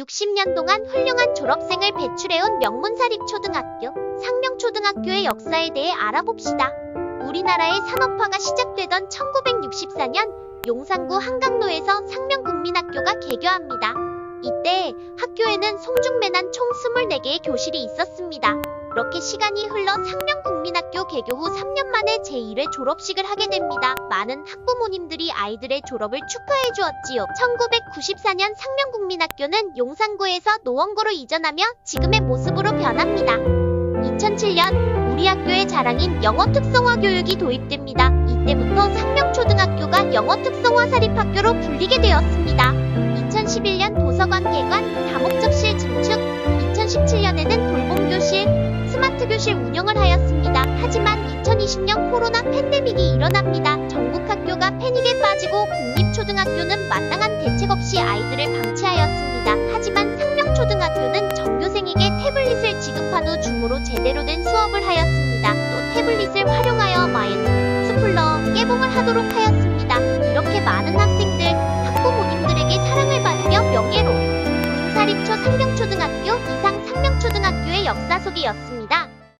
60년 동안 훌륭한 졸업생을 배출해온 명문사립초등학교, 상명초등학교의 역사에 대해 알아봅시다. 우리나라의 산업화가 시작되던 1964년 용산구 한강로에서 상명국민학교가 개교합니다. 이때 학교에는 송중매난 총 24개의 교실이 있었습니다. 그렇게 시간이 흘러 상명국민학교 개교 후 3년 만에 제1회 졸업식을 하게 됩니다. 많은 학부모님들이 아이들의 졸업을 축하해 주었지요. 1994년 상명국민학교는 용산구에서 노원구로 이전하며 지금의 모습으로 변합니다. 2007년 우리 학교의 자랑인 영어 특성화 교육이 도입됩니다. 이때부터 상명초등학교가 영어 특성화 사립학교로 불리게 되었습니다. 2011년 도서관 개관, 다목 교실 운영을 하였습니다. 하지만 2020년 코로나 팬데믹이 일어납니다. 전국 학교가 패닉에 빠지고 공립초등학교는 마땅한 대책 없이 아이들을 방치하였습니다. 하지만 상명초등학교는 전교생에게 태블릿을 지급한 후 줌으로 제대로 된 수업을 하였습니다. 또 태블릿을 활용하여 마이너, 스플러, 깨봉을 하도록 하였습니다. 이렇게 많은 학생들, 학부모님들에게 사랑을 받으며 명예로 군사립초 상명초등학교 이상 상명초등학교의 역사 소개였습니다.